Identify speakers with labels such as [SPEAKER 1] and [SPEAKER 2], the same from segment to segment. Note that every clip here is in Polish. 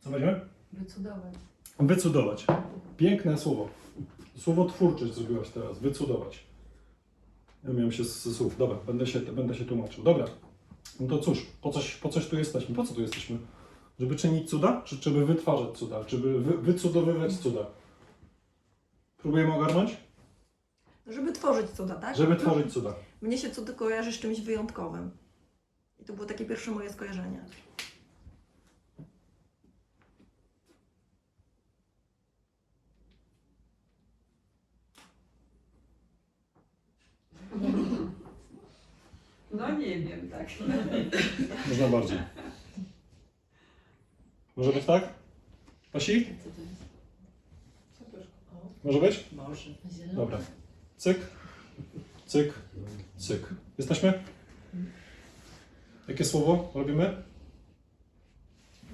[SPEAKER 1] Co weźmiemy?
[SPEAKER 2] Wycudować.
[SPEAKER 1] Wycudować. Piękne słowo. Słowo twórczość zrobiłaś teraz. Wycudować. Ja miałem się z, ze słów. Dobra, będę się, będę się tłumaczył. Dobra. No to cóż, po coś, po coś tu jesteśmy? Po co tu jesteśmy? Żeby czynić cuda? Czy żeby wytwarzać cuda? Czy by wy, wycudowywać cuda? Próbujemy ogarnąć?
[SPEAKER 2] Żeby tworzyć cuda, tak?
[SPEAKER 1] Żeby tworzyć cuda.
[SPEAKER 2] Mnie się cudy kojarzy z czymś wyjątkowym. I to było takie pierwsze moje skojarzenie.
[SPEAKER 3] No nie wiem, tak.
[SPEAKER 1] Można bardziej. Może być tak? Pasi?
[SPEAKER 4] Co to jest?
[SPEAKER 1] Może być?
[SPEAKER 3] Może.
[SPEAKER 1] Dobra. Cyk, cyk, cyk. Jesteśmy? Jakie słowo robimy?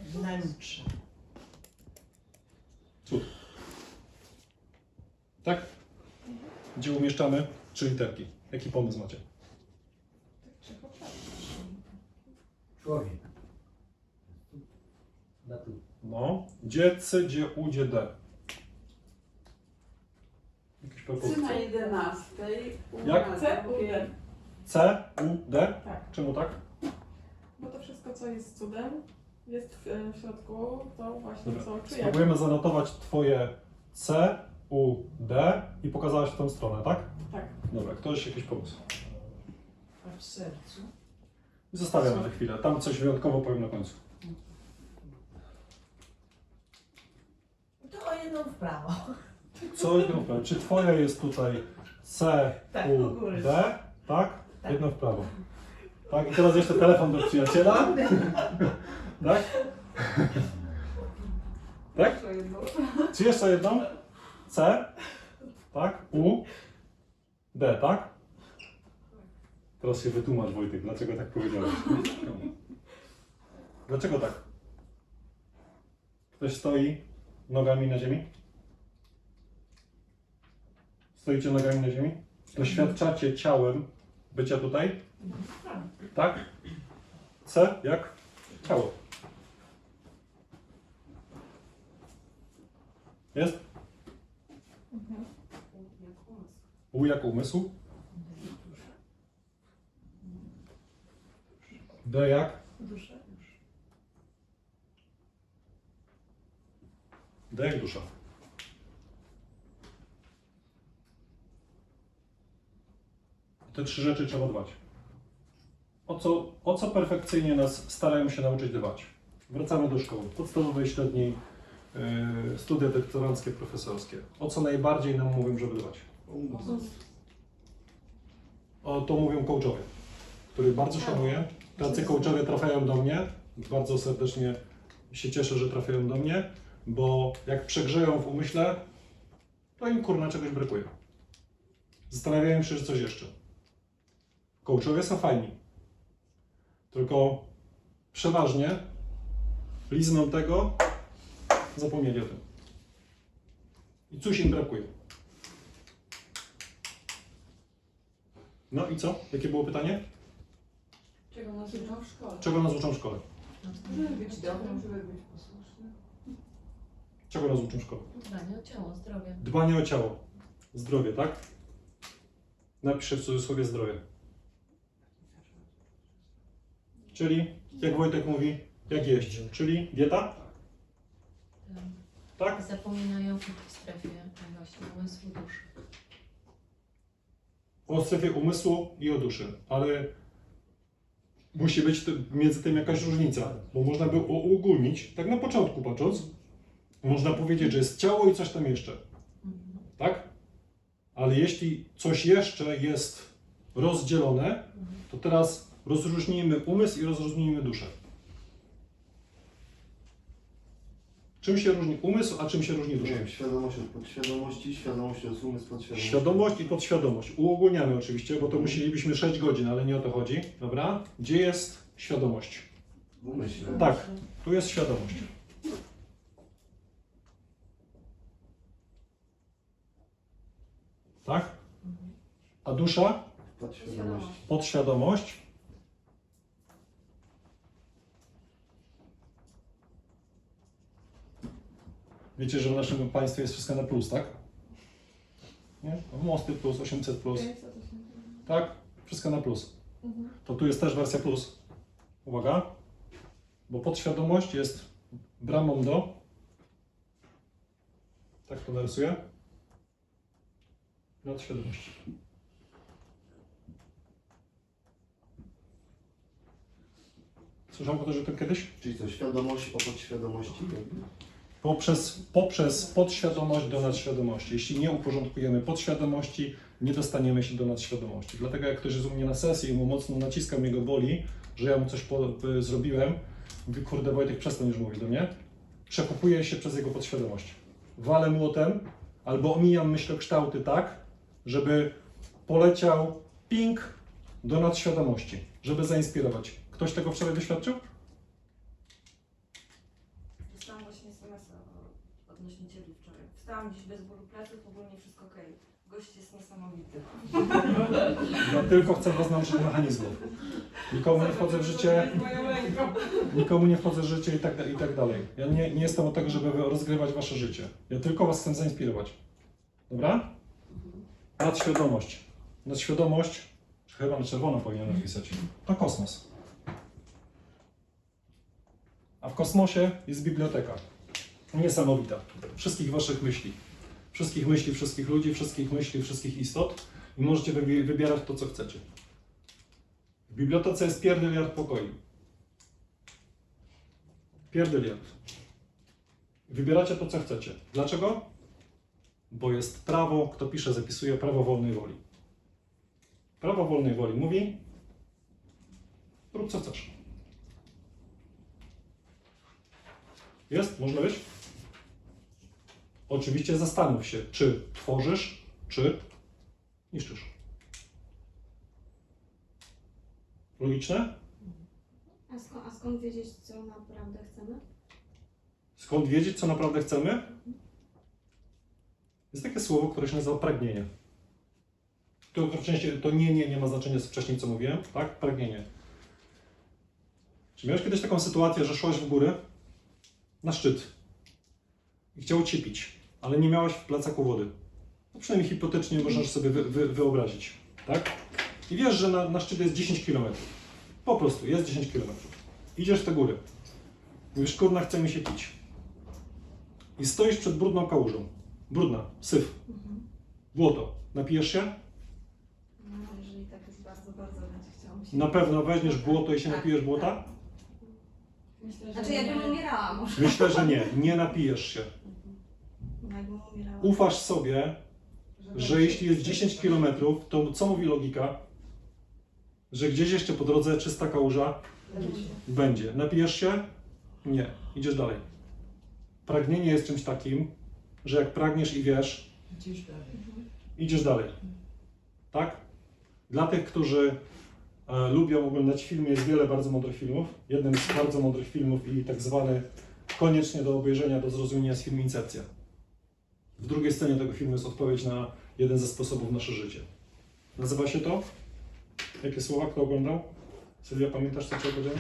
[SPEAKER 3] Wnętrze.
[SPEAKER 1] Cud. Tak? Gdzie umieszczamy trzy literki? Jaki pomysł macie?
[SPEAKER 5] Człowiek. Na tu.
[SPEAKER 1] No. Gdzie C, gdzie U, gdzie D? Jakieś
[SPEAKER 3] Trzy na
[SPEAKER 1] propozycje?
[SPEAKER 3] jedenastej. u
[SPEAKER 1] Jak?
[SPEAKER 3] na
[SPEAKER 6] C, U,
[SPEAKER 3] drugiej.
[SPEAKER 6] D.
[SPEAKER 1] C, U, D?
[SPEAKER 6] Tak.
[SPEAKER 1] Czemu tak?
[SPEAKER 6] Bo to wszystko, co jest cudem, jest w, e, w środku, to właśnie
[SPEAKER 1] Dobra.
[SPEAKER 6] co czuję.
[SPEAKER 1] Spróbujemy zanotować Twoje C, U, D i pokazałaś w tą stronę, tak?
[SPEAKER 6] Tak.
[SPEAKER 1] Dobra, ktoś jakiś pomysł?
[SPEAKER 3] A w sercu?
[SPEAKER 1] Zostawiam na chwilę. Tam coś wyjątkowo powiem na końcu.
[SPEAKER 7] To o jedną w prawo.
[SPEAKER 1] Co jedno w prawo? Czy twoja jest tutaj C,
[SPEAKER 7] Tak,
[SPEAKER 1] U,
[SPEAKER 7] u góry.
[SPEAKER 1] D? Tak?
[SPEAKER 7] Tak.
[SPEAKER 1] Jedno w prawo. Tak, i teraz jeszcze telefon do przyjaciela. Tak? Tak?
[SPEAKER 3] To jedno.
[SPEAKER 1] Czy jeszcze jedną? C? Tak? U? D, tak? Teraz się wytłumacz Wojtek, dlaczego tak powiedziałeś. Dlaczego tak? Ktoś stoi nogami na ziemi? Stoicie nogami na ziemi? Doświadczacie ciałem bycia tutaj? Tak? C jak? Ciało. Jest? U jak umysł? D jak?
[SPEAKER 2] Duszę.
[SPEAKER 1] D jak dusza. Te trzy rzeczy trzeba dbać. O co, o co perfekcyjnie nas starają się nauczyć dbać? Wracamy do szkoły podstawowej, średniej, yy, studia doktoranckie, profesorskie. O co najbardziej nam mówią, żeby dbać? O to mówią coachowie, których bardzo szanuję. Tacy coachowie trafiają do mnie. Bardzo serdecznie się cieszę, że trafiają do mnie, bo jak przegrzeją w umyśle, to im kurna czegoś brakuje. Zastanawiają się, że coś jeszcze. Coachowie są fajni. Tylko przeważnie lizną tego, zapomnieli o tym. I coś im brakuje. No i co? Jakie było pytanie?
[SPEAKER 3] Czego nas uczą w szkole?
[SPEAKER 1] Czego nas uczą w szkole?
[SPEAKER 3] Żeby być dobrym, żeby być posłusznym.
[SPEAKER 1] Czego nas uczą w szkole?
[SPEAKER 4] Dbanie o ciało, zdrowie.
[SPEAKER 1] Dbanie o ciało. Zdrowie, tak? Napiszę w cudzysłowie zdrowie. Czyli, jak Wojtek mówi, jak jeść? Czyli dieta? Tak?
[SPEAKER 4] Zapominają o tej strefie właśnie umysłu duszy.
[SPEAKER 1] O strefie umysłu i o duszy, ale musi być między tym jakaś różnica, bo można by uogólnić, tak na początku patrząc, można powiedzieć, że jest ciało i coś tam jeszcze, tak? Ale jeśli coś jeszcze jest rozdzielone, to teraz rozróżnijmy umysł i rozróżnijmy duszę. Czym się różni umysł, a czym się różni dusza?
[SPEAKER 5] świadomość od podświadomości, świadomość od umysł podświadomości.
[SPEAKER 1] Świadomość i podświadomość. Uogólniamy oczywiście, bo to musielibyśmy 6 godzin, ale nie o to chodzi. Dobra? Gdzie jest świadomość?
[SPEAKER 5] Umyśle.
[SPEAKER 1] Tak, tu jest świadomość. Tak? A dusza?
[SPEAKER 5] Podświadomości.
[SPEAKER 1] Podświadomość. Wiecie, że w naszym państwie jest wszystko na plus, tak? Nie? Mosty plus, 800 plus,
[SPEAKER 6] 500, 800.
[SPEAKER 1] tak? Wszystko na plus.
[SPEAKER 6] Mhm.
[SPEAKER 1] To tu jest też wersja plus. Uwaga, bo podświadomość jest bramą do. Tak to narysuję. Nadświadomości. Słyszałem o to, że to kiedyś?
[SPEAKER 5] Czyli co, świadomość o podświadomości?
[SPEAKER 1] Poprzez, poprzez podświadomość do nadświadomości. Jeśli nie uporządkujemy podświadomości, nie dostaniemy się do nadświadomości. Dlatego jak ktoś jest u mnie na sesji i mu mocno naciskam, jego boli, że ja mu coś po, y, zrobiłem, mówi, kurde Wojtek, przestań już mówić do mnie. Przekupuję się przez jego podświadomość. Walę młotem albo omijam myślokształty tak, żeby poleciał ping do nadświadomości, żeby zainspirować. Ktoś tego wczoraj doświadczył?
[SPEAKER 7] Właśnie SMS odnośnie Ciebie wczoraj. Wstałam dziś bez bólu pleców, ogólnie wszystko ok. Gość jest niesamowity.
[SPEAKER 1] Ja tylko chcę nauczyć mechanizmów. Nikomu nie wchodzę w życie, nikomu nie wchodzę w życie i tak, i tak dalej. Ja nie, nie jestem od tego, żeby rozgrywać wasze życie. Ja tylko was chcę zainspirować. Dobra? Nadświadomość. Nadświadomość, chyba na czerwono powinienem napisać, to kosmos. A w kosmosie jest biblioteka. Niesamowita. Wszystkich waszych myśli. Wszystkich myśli, wszystkich ludzi, wszystkich myśli, wszystkich istot. I możecie wybi- wybierać to, co chcecie. W bibliotece jest pierdyliard pokoi. Pierdyliard. Wybieracie to, co chcecie. Dlaczego? Bo jest prawo, kto pisze, zapisuje prawo wolnej woli. Prawo wolnej woli mówi, rób co chcesz. Jest? Można być? Oczywiście zastanów się, czy tworzysz, czy niszczysz. Logiczne?
[SPEAKER 8] A skąd, a skąd wiedzieć, co naprawdę chcemy?
[SPEAKER 1] Skąd wiedzieć, co naprawdę chcemy? Jest takie słowo, które się nazywa pragnienie. To, to, nie, nie, nie ma znaczenia z wcześniej, co mówiłem, tak? Pragnienie. Czy miałeś kiedyś taką sytuację, że szłaś w górę na szczyt i chciało cię pić, ale nie miałaś w plecaku wody? No przynajmniej hipotetycznie możesz sobie wy, wy, wyobrazić, tak? I wiesz, że na, na szczyt jest 10 km. Po prostu jest 10 km. Idziesz te góry. Mówisz, kurna, chce mi się pić. I stoisz przed brudną kałużą. Brudna, syf,
[SPEAKER 8] Mhm.
[SPEAKER 1] błoto. Napijesz się?
[SPEAKER 8] No, jeżeli tak jest bardzo, bardzo będzie chciało mi się.
[SPEAKER 1] Na pewno weźmiesz błoto i się
[SPEAKER 8] Tak,
[SPEAKER 1] napijesz błota?
[SPEAKER 3] Myślę, że
[SPEAKER 8] Znaczy, jakbym umierała może.
[SPEAKER 1] Myślę, że nie. Nie napijesz się. Ufasz sobie, że jeśli jest 10 km, to co mówi logika? Że gdzieś jeszcze po drodze czysta kałuża będzie. Napijesz się? Nie. Idziesz dalej. Pragnienie jest czymś takim, że jak pragniesz i wiesz,
[SPEAKER 3] Gdzieś dalej.
[SPEAKER 1] idziesz dalej. Tak? Dla tych, którzy e, lubią oglądać filmy, jest wiele bardzo mądrych filmów. Jednym z bardzo mądrych filmów i tak zwany koniecznie do obejrzenia, do zrozumienia jest film Incepcja. W drugiej scenie tego filmu jest odpowiedź na jeden ze sposobów nasze życie. Nazywa się to? Jakie słowa? Kto oglądał? Sylwia, pamiętasz co ci powiedziałem?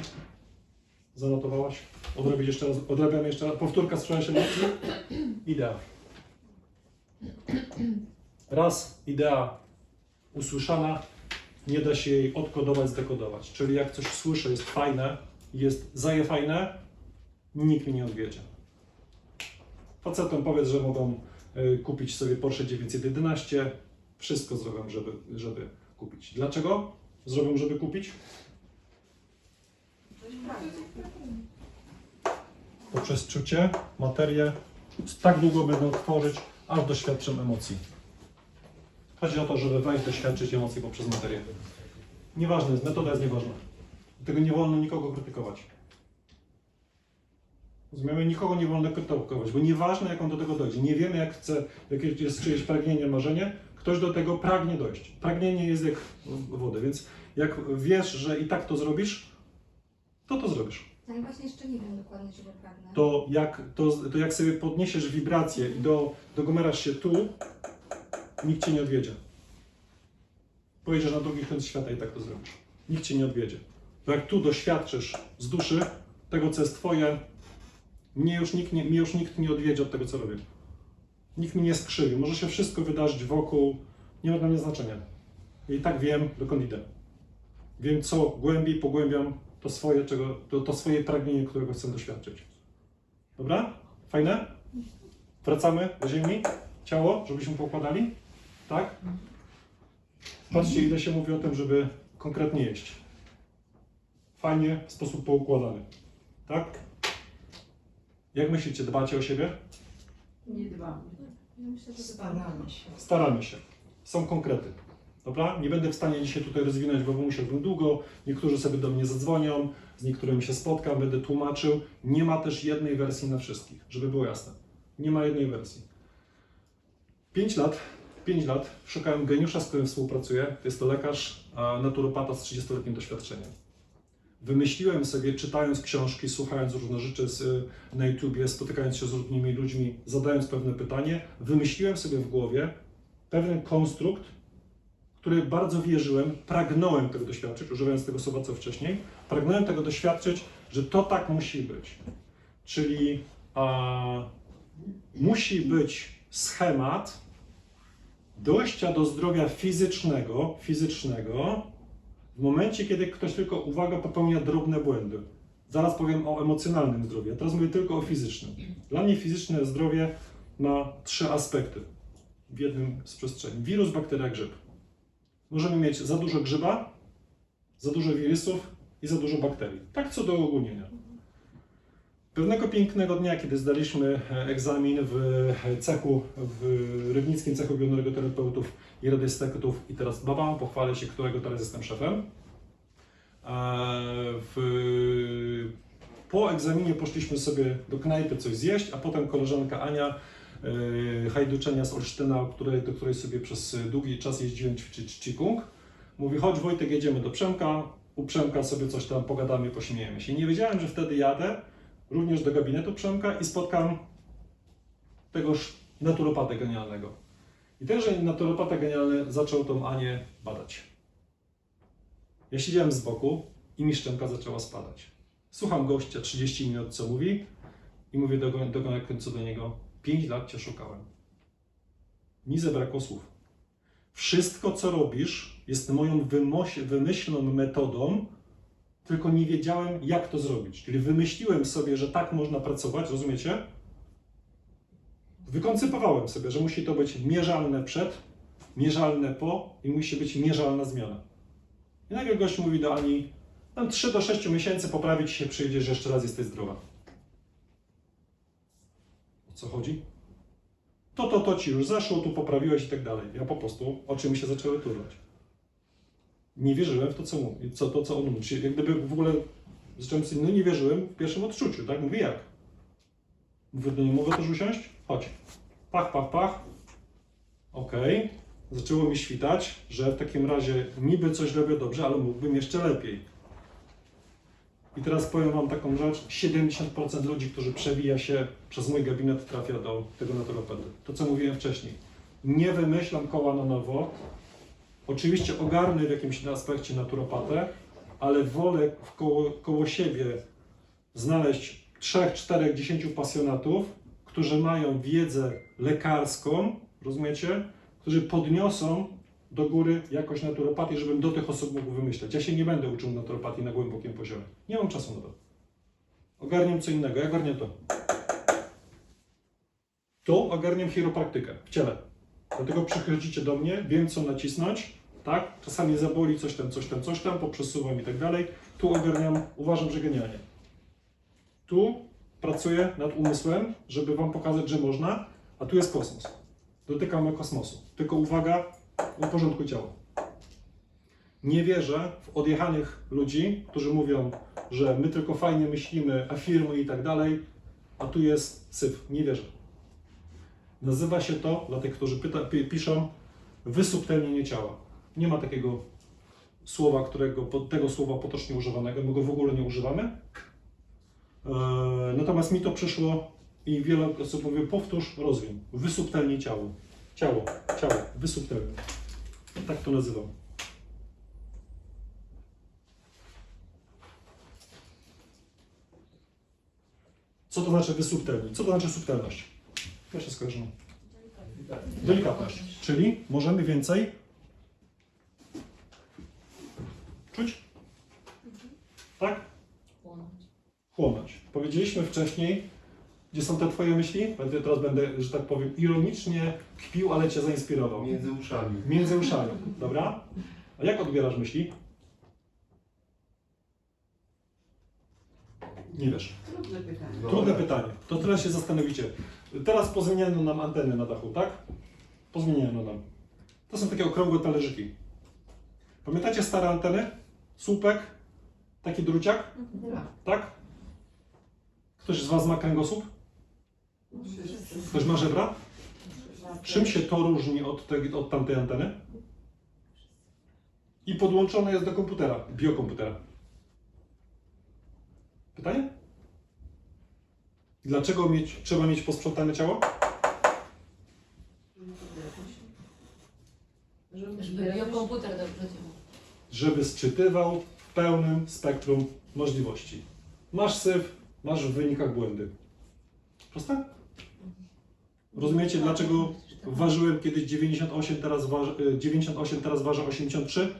[SPEAKER 1] Zanotowałaś? Odrobić jeszcze raz, odrabiamy jeszcze raz. Powtórka sprzęży emocji? Idea. Raz idea usłyszana, nie da się jej odkodować, zdekodować. Czyli jak coś słyszę, jest fajne, jest zaje fajne, nikt mnie nie odwiedzie. Facetom powiedz, że mogą kupić sobie Porsche 911. Wszystko zrobią, żeby, żeby kupić. Dlaczego zrobią, żeby kupić? Poprzez czucie, materię. Tak długo będą tworzyć, aż doświadczą emocji. Chodzi o to, żeby wejść, doświadczyć emocji poprzez materię. Nieważne jest, metoda jest nieważna. Tego nie wolno nikogo krytykować. Rozumiemy? Nikogo nie wolno krytykować, bo nieważne jak on do tego dojdzie. Nie wiemy jak chce, jakie jest czyjeś pragnienie, marzenie. Ktoś do tego pragnie dojść. Pragnienie jest jak woda, więc jak wiesz, że i tak to zrobisz, to to zrobisz
[SPEAKER 8] No i właśnie jeszcze nie wiem dokładnie, czego pragnę.
[SPEAKER 1] to jak, to, to jak sobie podniesiesz wibrację i do, dogomerasz się tu, nikt cię nie odwiedzie. Pojedziesz na drugi koniec świata i tak to zrobisz. Nikt cię nie odwiedzie. Bo jak tu doświadczysz z duszy tego, co jest twoje, Mnie już nikt nie, mnie już nikt nie odwiedzie od tego, co robię. Nikt mi nie skrzywi. Może się wszystko wydarzyć wokół, nie ma dla mnie znaczenia. I tak wiem, dokąd idę. Wiem, co głębiej pogłębiam to swoje, czego, to, to swoje pragnienie, którego chcę doświadczyć. Dobra? Fajne? Wracamy do ziemi? Ciało, żebyśmy pokładali? Tak? Patrzcie, ile się mówi o tym, żeby konkretnie jeść. Fajnie, w sposób poukładany. Tak? Jak myślicie, dbacie o siebie?
[SPEAKER 3] Nie dbamy.
[SPEAKER 8] Ja myślę, że
[SPEAKER 3] Staramy się.
[SPEAKER 1] Staramy się. Są konkrety. Dobra? Nie będę w stanie dzisiaj tutaj rozwinąć, bo musiałbym długo. Niektórzy sobie do mnie zadzwonią, z niektórymi się spotkam, będę tłumaczył. Nie ma też jednej wersji na wszystkich, żeby było jasne. Nie ma jednej wersji. 5 lat, 5 lat szukałem geniusza, z którym współpracuję. Jest to lekarz, naturopata z 30-letnim doświadczeniem. Wymyśliłem sobie, czytając książki, słuchając różnych rzeczy z, na YouTubie, spotykając się z różnymi ludźmi, zadając pewne pytanie, wymyśliłem sobie w głowie pewien konstrukt, który bardzo wierzyłem, pragnąłem tego doświadczyć, używając tego słowa co wcześniej, pragnąłem tego doświadczyć, że to tak musi być. Czyli a, musi być schemat dojścia do zdrowia fizycznego, fizycznego w momencie, kiedy ktoś tylko, uwaga, popełnia drobne błędy. Zaraz powiem o emocjonalnym zdrowiu, teraz mówię tylko o fizycznym. Dla mnie fizyczne zdrowie ma trzy aspekty w jednym z przestrzeni. Wirus, bakteria, grzyb. Możemy mieć za dużo grzyba, za dużo wirusów i za dużo bakterii. Tak co do ogólnienia. Pewnego pięknego dnia, kiedy zdaliśmy e, egzamin w e, cechu, w Rybnickim Cechu Bioenergoterapeutów i Radiestekutów i teraz babam, pochwalę się, którego teraz jestem szefem. E, W, po egzaminie poszliśmy sobie do knajpy coś zjeść, a potem koleżanka Ania hajduczenia z Olsztyna, do której sobie przez długi czas jeździłem ćwiczyć Qigong. Mówi, chodź Wojtek, jedziemy do Przemka, u Przemka sobie coś tam pogadamy, pośmiejemy się. Nie wiedziałem, że wtedy jadę również do gabinetu Przemka i spotkam tegoż naturopatę genialnego. I tenże naturopata genialny zaczął tą Anię badać. Ja siedziałem z boku i mi szczęka zaczęła spadać. Słucham gościa 30 minut, co mówi i mówię do, do, do, na końcu do niego 5 lat Cię szukałem. Mi zabrakło słów. Wszystko, co robisz, jest moją wymyślną metodą, tylko nie wiedziałem, jak to zrobić. Czyli wymyśliłem sobie, że tak można pracować, rozumiecie? Wykoncypowałem sobie, że musi to być mierzalne przed, mierzalne po i musi być mierzalna zmiana. I nagle gość mówi do Ani, tam 3 do 6 miesięcy poprawić się, przyjdziesz, jeszcze raz jesteś zdrowa. O co chodzi? To, to, to ci już zaszło, tu poprawiłeś i tak dalej. Ja po prostu oczy mi się zaczęły turlać nie wierzyłem w to, co, mówi, co, to, co on mówi. Czyli jak gdyby w ogóle zacząłem sobie, no nie wierzyłem w pierwszym odczuciu, tak? Mówię, jak? Mówię, no nie mogę też usiąść? Chodź. Pach, pach, pach. Okej. Zaczęło mi świtać, że w takim razie niby coś robię dobrze, ale mógłbym jeszcze lepiej. I teraz powiem Wam taką rzecz. 70% ludzi, którzy przewija się przez mój gabinet, trafia do tego naturopedy. To, co mówiłem wcześniej. Nie wymyślam koła na nowo, Oczywiście ogarnę w jakimś aspekcie naturopatę, ale wolę koło, koło siebie znaleźć 3, 4, 10 pasjonatów, którzy mają wiedzę lekarską, rozumiecie? Którzy podniosą do góry jakość naturopatii, żebym do tych osób mógł wymyśleć. Ja się nie będę uczył naturopatii na głębokim poziomie. Nie mam czasu na to. Ogarniam co innego. Ja ogarniam to. To ogarniam chiropraktykę w ciele. Dlatego przychodzicie do mnie, wiem co nacisnąć, tak? Czasami zaboli coś tam, coś tam, coś tam, poprzesuwam i tak dalej. Tu ogarniam, uważam, że genialnie. Tu pracuję nad umysłem, żeby Wam pokazać, że można, a tu jest kosmos. Dotykamy kosmosu. Tylko uwaga, uporządkuj ciało. Nie wierzę w odjechanych ludzi, którzy mówią, że my tylko fajnie myślimy, afirmy i tak dalej, a tu jest syf. Nie wierzę. Nazywa się to, dla tych, którzy pyta, pi, piszą, wysubtelnienie ciała. Nie ma takiego słowa, którego, tego słowa potocznie używanego, my go w ogóle nie używamy. E, natomiast mi to przyszło i wiele osób mówi, powtórz, rozwiń, wysubtelnij ciało. Ciało, ciało, wysubtelnij. Tak to nazywam. Co to znaczy wysubtelnić? Co to znaczy subtelność? Pierwsze skojarzenie. Delikatność. Czyli możemy więcej czuć? Tak? Chłonąć. Powiedzieliśmy wcześniej, gdzie są te Twoje myśli? Będę teraz będę, że tak powiem, ironicznie kpił, ale Cię zainspirował.
[SPEAKER 5] Między uszami.
[SPEAKER 1] Między uszami, dobra? A jak odbierasz myśli? Nie wiesz.
[SPEAKER 3] Trudne pytanie.
[SPEAKER 1] Trudne pytanie. To teraz się zastanowicie. Teraz pozmieniano nam anteny na dachu, tak? Pozmieniano nam. To są takie okrągłe talerzyki. Pamiętacie stare anteny? Słupek? Taki druciak?
[SPEAKER 3] Tak.
[SPEAKER 1] Tak? Ktoś z Was ma kręgosłup? Ktoś ma żebra? Czym się to różni od, tej, od tamtej anteny? I podłączone jest do komputera, biokomputera. Pytanie? Dlaczego mieć, trzeba mieć posprzątane ciało?
[SPEAKER 4] Żeby biokomputer dobrze działał.
[SPEAKER 1] Żeby sczytywał w pełnym spektrum możliwości. Masz syf, masz w wynikach błędy. Proste? Rozumiecie, dlaczego ważyłem kiedyś 98, teraz, waży, y, 98, teraz ważę 83?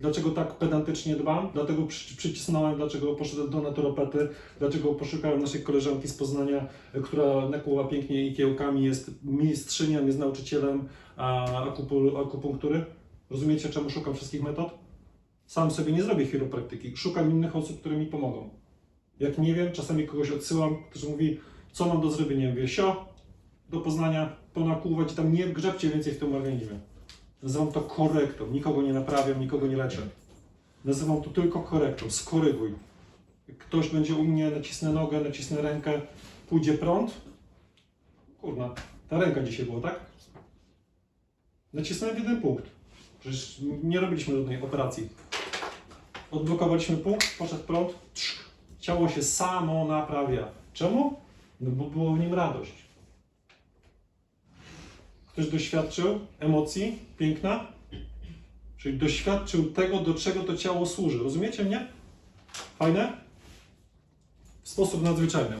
[SPEAKER 1] Dlaczego tak pedantycznie dbam? Dlatego przy, przycisnąłem, dlaczego poszedłem do naturopety, dlaczego poszukałem naszej koleżanki z Poznania, która nakłuła pięknie ikiełkami, jest mistrzynią, jest nauczycielem akupunktury. Rozumiecie, czemu szukam wszystkich metod? Sam sobie nie zrobię chiropraktyki. Szukam innych osób, które mi pomogą. Jak nie wiem, czasami kogoś odsyłam, ktoś mówi, co mam do zrobienia. Mówię, sio, do Poznania, ponakłuwać i tam nie grzebcie więcej w tym organizmie. Nazywam to korektą. Nikogo nie naprawiam, nikogo nie leczę. Nazywam to tylko korektą. Skoryguj. Jak ktoś będzie u mnie, nacisnę nogę, nacisnę rękę, pójdzie prąd. Kurna, ta ręka dzisiaj była, tak? Nacisnąłem jeden punkt. Przecież nie robiliśmy żadnej operacji. Odblokowaliśmy punkt, poszedł prąd, ciało się samo naprawia. Czemu? No bo było w nim radość. Ktoś doświadczył emocji, piękna, czyli doświadczył tego, do czego to ciało służy. Rozumiecie mnie? Fajne? W sposób nadzwyczajny.